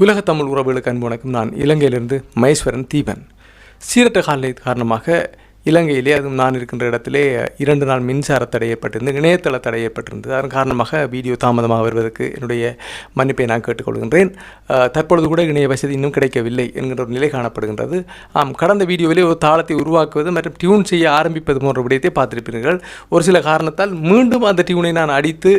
உலக தமிழ் உறவுகளுக்கு அன்பு வணக்கம். நான் இலங்கையிலிருந்து மகேஸ்வரன் தீபன். சீரட்ட காலநிலை காரணமாக இலங்கையிலே அதுவும் நான் இருக்கின்ற இடத்திலே இரண்டு நாள் மின்சார தடை ஏற்பட்டிருந்து இணையதள தடை ஏற்பட்டிருந்தது. அதன் காரணமாக வீடியோ தாமதமாக வருவதற்கு என்னுடைய மன்னிப்பை நான் கேட்டுக்கொள்கின்றேன். தற்பொழுது கூட இணைய வசதி இன்னும் கிடைக்கவில்லை என்கின்ற ஒரு நிலை காணப்படுகின்றது. ஆம் கடந்த வீடியோவிலே ஒரு தாளத்தை உருவாக்குவது மற்றும் டியூன் செய்ய ஆரம்பிப்பது போன்ற விடயத்தை பார்த்திருப்பீர்கள். ஒரு சில காரணத்தால் மீண்டும் அந்த டியூனை நான் அடித்து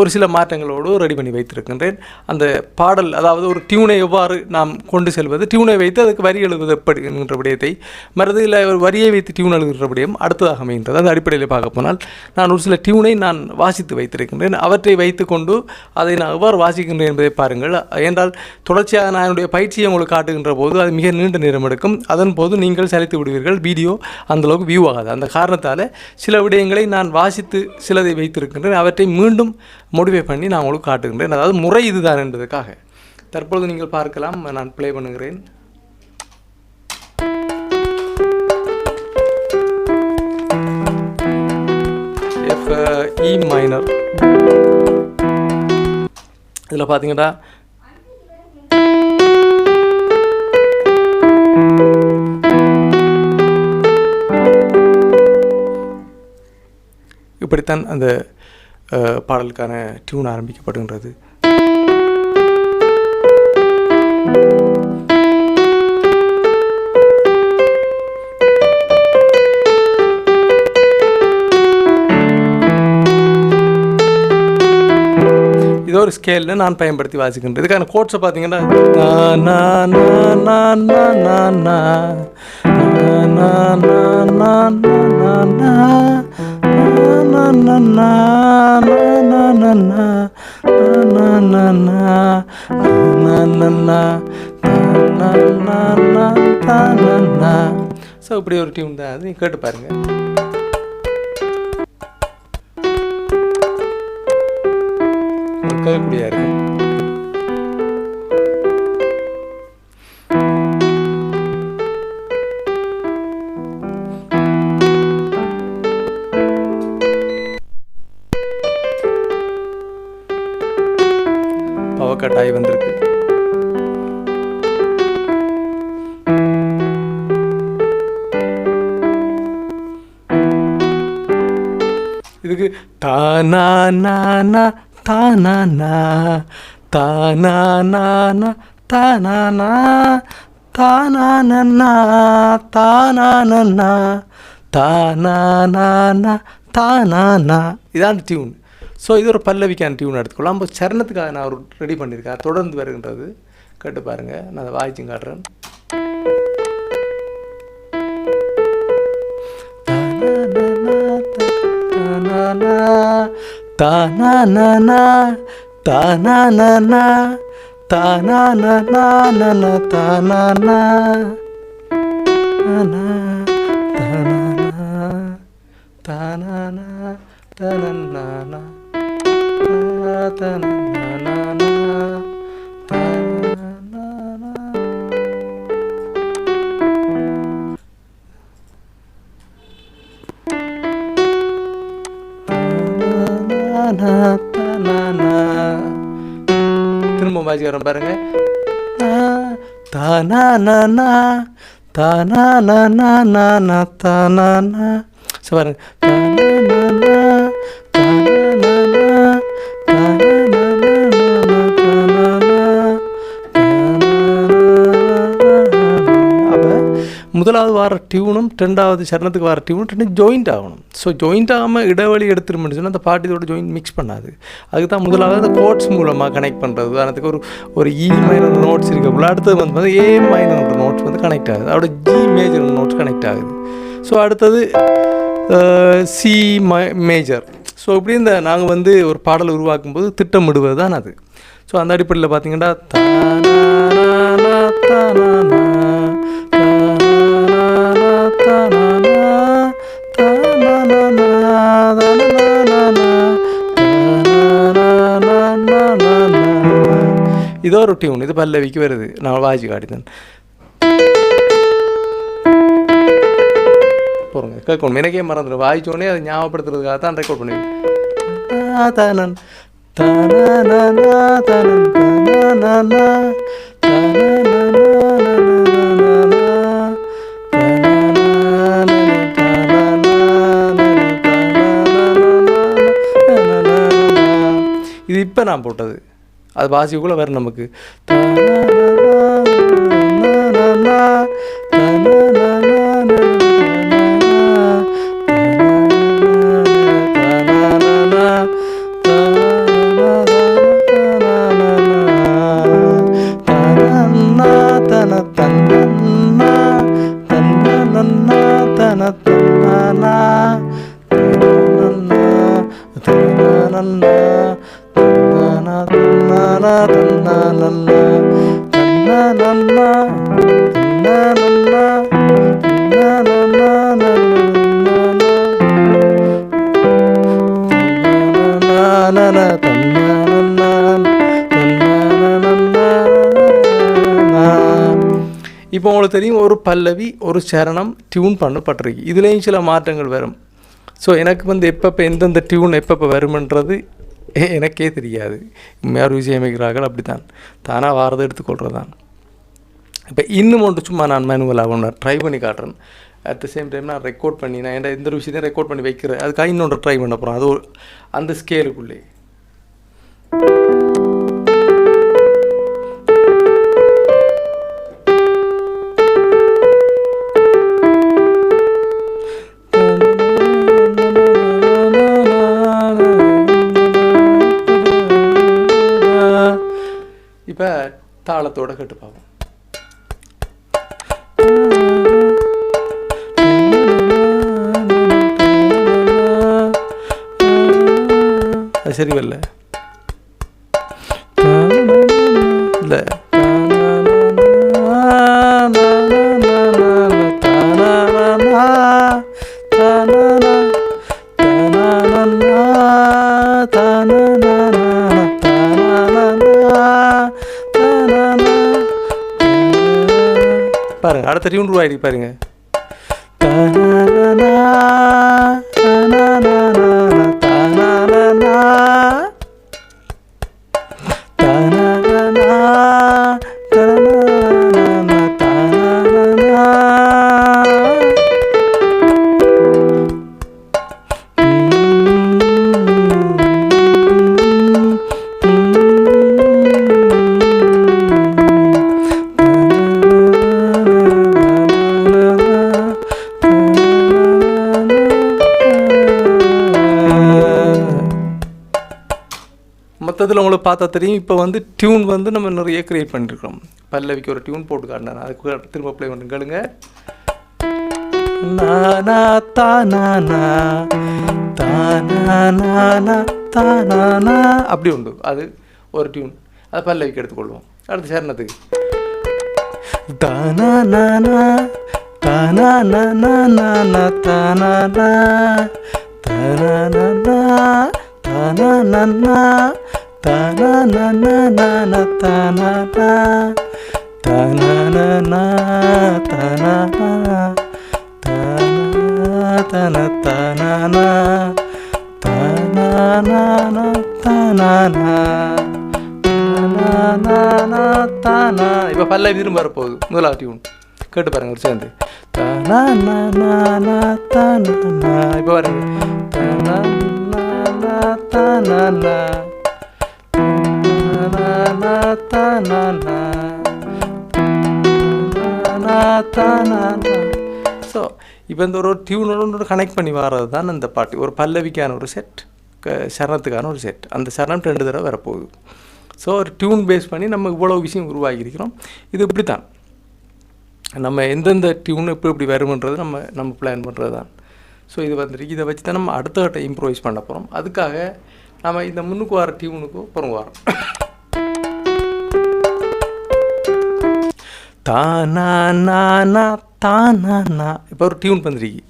ஒரு சில மாற்றங்களோடு ரெடி பண்ணி வைத்திருக்கின்றேன். அந்த பாடல் அதாவது ஒரு டியூனை எவ்வாறு நாம் கொண்டு செல்வது டியூனை வைத்து அதுக்கு வரி எழுவது எப்படி என்கின்ற விடயத்தை மறுதில் ஒரு வரியை வைத்து டியூன் எழுதுகின்ற அடுத்ததாக அமைகின்றது. அந்த அடிப்படையில் பார்க்க போனால் நான் ஒரு சில டியூனை நான் வாசித்து வைத்திருக்கின்றேன். அவற்றை வைத்துக்கொண்டு அதை நான் எவ்வாறு வாசிக்கின்றேன் என்பதை பாருங்கள். என்றால் தொடர்ச்சியாக நான் என்னுடைய பயிற்சியை உங்களுக்கு காட்டுகின்ற போது அது மிக நீண்ட நேரம் எடுக்கும். அதன் போது நீங்கள் சலித்து விடுவீர்கள். வீடியோ அந்தளவுக்கு வியூ ஆகாது. அந்த காரணத்தால் சில விடயங்களை நான் வாசித்து சிலதை வைத்திருக்கின்றேன். அவற்றை மீண்டும் மோடிஃபை பண்ணி நான் உங்களுக்கு காட்டுகின்றேன். அதாவது முறை இதுதான் என்பதற்காக. தற்பொழுது நீங்கள் பார்க்கலாம். நான் ப்ளே பண்ணுகிறேன். Of E uh, minor e இதில் பார்த்தீங்கன்னா இப்படித்தான் அந்த uh, பாடலுக்கான டியூன் ஆரம்பிக்கப்படுகின்றது. இதோ ஒரு ஸ்கேலில் நான் பயன்படுத்தி வாசிக்கின்றேன் இதுக்கான கோட்ஸை பார்த்தீங்கன்னா ஸோ இப்படி ஒரு டியூன் தான் அது நீ கேட்டு பாருங்கள் கேட்கக்கூடியா இருக்கு பவக்கட்டாய் வந்திருக்கு. இதுக்கு தானா நானா தானா தானா நானா தானா தானா நன்னா தானா நன்னா தானா நானா தானா இதான் டியூன் ஸோ இது ஒரு பல்லவிக்கான டியூன் எடுத்துக்கலாம் இப்போ சரணத்துக்காக நான் ஒரு ரெடி பண்ணியிருக்கேன். தொடர்ந்து வருகின்றது. கேட்டு பாருங்கள் நான் அதை வாய்ச்சும் காட்டுறேன். താനാനാ താനാനാ താനാനാനാ താനാനാ താനാനാ താനാനാ താനാനാ வாசிக்கிறோம் பாருங்க. தானா நானா தானா நானா நானா தானா பாருங்க. தானா நானா தானா நானா தானா முதலாவது வார டியூனும் ரெண்டாவது சரணத்துக்கு வர டியூனும் ரெண்டும் ஜாயிண்ட் ஆகணும். ஸோ ஜாயிண்ட் ஆகாமல் இடைவெளி எடுத்துருமென்னு சொன்னால் அந்த பாட்டு இதோட ஜாயின் மிக்ஸ் பண்ணாது. அதுக்கு தான் முதலாவது அந்த கோட்ஸ் மூலமாக கனெக்ட் பண்ணுறது உதாரணத்துக்கு ஒரு ஒரு இ மைனர் நோட்ஸ் இருக்கக்குள்ள அடுத்தது வந்து வந்து ஏ மைனர் நோட்ஸ் வந்து கனெக்ட் ஆகுது. அதோட ஜி மேஜர் நோட்ஸ் கனெக்ட் ஆகுது. ஸோ அடுத்தது சி மை மேஜர் ஸோ இப்படி இந்த நாங்கள் வந்து ஒரு பாடல் உருவாக்கும் போது திட்டமிடுவது தான் அது. ஸோ அந்த அடிப்படையில் பார்த்தீங்கன்னா ഇതൊരു ട്യൂൺ ഇത് പല്ലവിക്ക് വരുത് നമ്മൾ വായിച്ച് കാട്ടുന്നത് போகிறோங்க கேட்கணும் எனக்கே மறந்துடும் வாய்ச்சோடனே அதை ஞாபகப்படுத்துறதுக்காக தான் ரெக்கார்ட் பண்ணுவேன் தானன் தானா தானா தானா தானா இது இப்போ நான் போட்டது. அது பாசிக்குள்ளே வரும் நமக்கு. இப்போ உங்களுக்கு தெரியும் ஒரு பல்லவி ஒரு சரணம் டியூன் பண்ணப்பட்டிருக்கு. இதுலேயும் சில மாற்றங்கள் வரும். ஸோ எனக்கு வந்து எப்பப்போ எந்தெந்த டியூன் எப்பப்போ வருமென்றது எனக்கே தெரியாது. யார் விஜயமைக்கிறார்கள் அப்படி தான் தானாக வாரதை எடுத்துக்கொள்கிறது தான் இப்போ இன்னும் ஒன்று சும்மா நான் மேனுவலாக ஒன்று ட்ரை பண்ணி காட்டுறேன். அட் த சேம் டைம் நான் ரெக்கார்ட் பண்ணி நான் என் இந்த விஷயத்தையும் ரெக்கார்ட் பண்ணி வைக்கிறேன். அதுக்காக இன்னொன்று ட்ரை பண்ண போகிறோம் அது ஒரு- அந்த ஸ்கேலுக்குள்ளே தாளத்தோட கேட்டு பார்ப்போம் அது சரி வரல. பாருங்க அடுத்த டியூன் ரூபாய் பாருங்க. மொத்தத்தில் உங்களுக்கு பார்த்தா தெரியும். இப்போ வந்து டியூன் வந்து நம்ம நிறைய கிரியேட் பண்ணியிருக்கிறோம் பல்லவிக்கு ஒரு டியூன் போட்டு காட்டினேன். அதுக்கு திரும்ப ப்ளே பண்ணி. கேளுங்க. நானா தானானா தானானா தானானா அப்படி உண்டு. அது ஒரு டியூன் அது பல்லவிக்கு எடுத்துக்கொள்வோம். அடுத்த சரணத்துக்கு. தானானா தானானா தானானா தானானா தானானா இப்போ பல்ல இதுன்னு வரப்போகுது முதலாவது டியூன் கேட்டு பாருங்க ஒரு சேர்ந்து இப்போ பாருங்க ஸோ இப்போ இந்த ஒரு டியூனோட கனெக்ட் பண்ணி வர்றது தான் அந்த பாட்டு ஒரு பல்லவிக்கான ஒரு செட் சரணத்துக்கான ஒரு செட் அந்த சரணம் ரெண்டு தடவை வரப்போகுது ஸோ ஒரு டியூன் பேஸ் பண்ணி நம்ம இவ்வளோ விஷயம் உருவாக்கியிருக்கிறோம் இது இப்படி தான் நம்ம எந்தெந்த டியூன் எப்படி இப்படி வருமன்றது நம்ம நம்ம பிளான் பண்ணுறது தான் ஸோ இது வந்துருக்கு இதை வச்சு தான் நம்ம அடுத்த கட்ட இம்ப்ரூவைஸ் பண்ண போகிறோம் அதுக்காக நம்ம இந்த முன்னுக்கு வர டியூனுக்கு அப்புறம் வரோம் தானா நானா தானா இப்போ ஒரு டியூன் வந்துருக்கு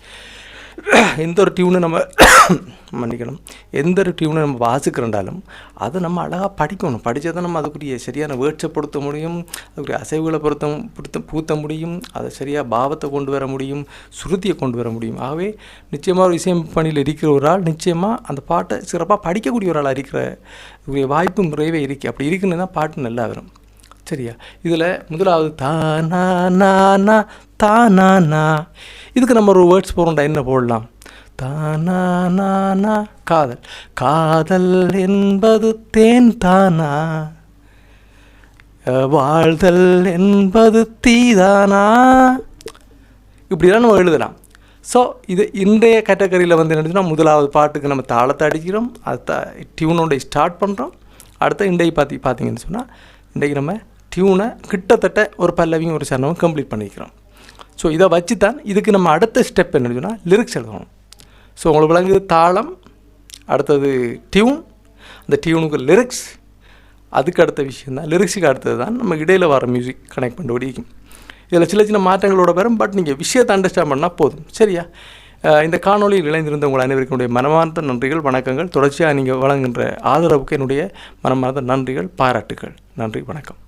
எந்த ஒரு டியூனை நம்ம மன்னிக்கணும். எந்த ஒரு டியூனை நம்ம வாசிக்கிறண்டாலும் அதை நம்ம அழகாக படிக்கணும். படித்தா தான் நம்ம அதுக்குரிய சரியான வேர்ட்ஸை பொருத்த முடியும் அதுக்குரிய அசைவுகளை பொருத்த பொருத்த பூத்த முடியும் அதை சரியாக பாவத்தை கொண்டு வர முடியும் சுருதியை கொண்டு வர முடியும். ஆகவே நிச்சயமாக ஒரு இசையம் பணியில் இருக்கிற ஒரு ஆள் நிச்சயமாக அந்த பாட்டை சிறப்பாக படிக்கக்கூடிய ஒரு ஆளாக இருக்கிற வாய்ப்பு நிறையவே இருக்குது அப்படி இருக்குன்னு தான் பாட்டு நல்லா வரும். சரியா? இதில் முதலாவது தானா நானா தானா நா இதுக்கு நம்ம ஒரு வேர்ட்ஸ் போகிறோம்டா என்ன போடலாம்? தானா நானா காதல். காதல் என்பது தேன் தானா? வாழ்தல் என்பது தீதானா? இப்படிலாம் நம்ம எழுதலாம். ஸோ இது இன்றைய கேட்டகரியில் வந்து என்னதுன்னா முதலாவது பாட்டுக்கு நம்ம தாளத்தை அடிக்கிறோம். அதை டியூனோட ஸ்டார்ட் பண்ணுறோம் அடுத்த இன்றைக்கு பார்த்தி பார்த்தீங்கன்னு சொன்னால் இன்றைக்கு நம்ம டியூனை கிட்டத்தட்ட ஒரு பல்லவியும் ஒரு சரணமும் கம்ப்ளீட் பண்ணிக்கிறோம். ஸோ இதை வச்சு தான் இதுக்கு நம்ம அடுத்த ஸ்டெப் என்ன சொன்னால் லிரிக்ஸ் எழுதணும். ஸோ உங்களுக்கு விளங்குது தாளம் அடுத்தது டியூன் அந்த டியூனுக்கு லிரிக்ஸ் அதுக்கு அடுத்த விஷயம் தான். லிரிக்ஸுக்கு அடுத்தது தான் நம்ம இடையில் வர மியூசிக் கனெக்ட் பண்ண ஒடிக்கும் இதில் சின்ன சின்ன மாற்றங்களோட வரும் பட் நீங்கள் விஷயத்தை அண்டர்ஸ்டாண்ட் பண்ணால் போதும். சரியா? இந்த காணொலியில் இணைந்திருந்த உங்கள் அனைவருக்கும் மனமார்ந்த நன்றிகள் வணக்கங்கள். தொடர்ச்சியாக நீங்கள் வழங்குகின்ற ஆதரவுக்கு என்னுடைய மனமார்ந்த நன்றிகள் பாராட்டுகள். நன்றி வணக்கம்.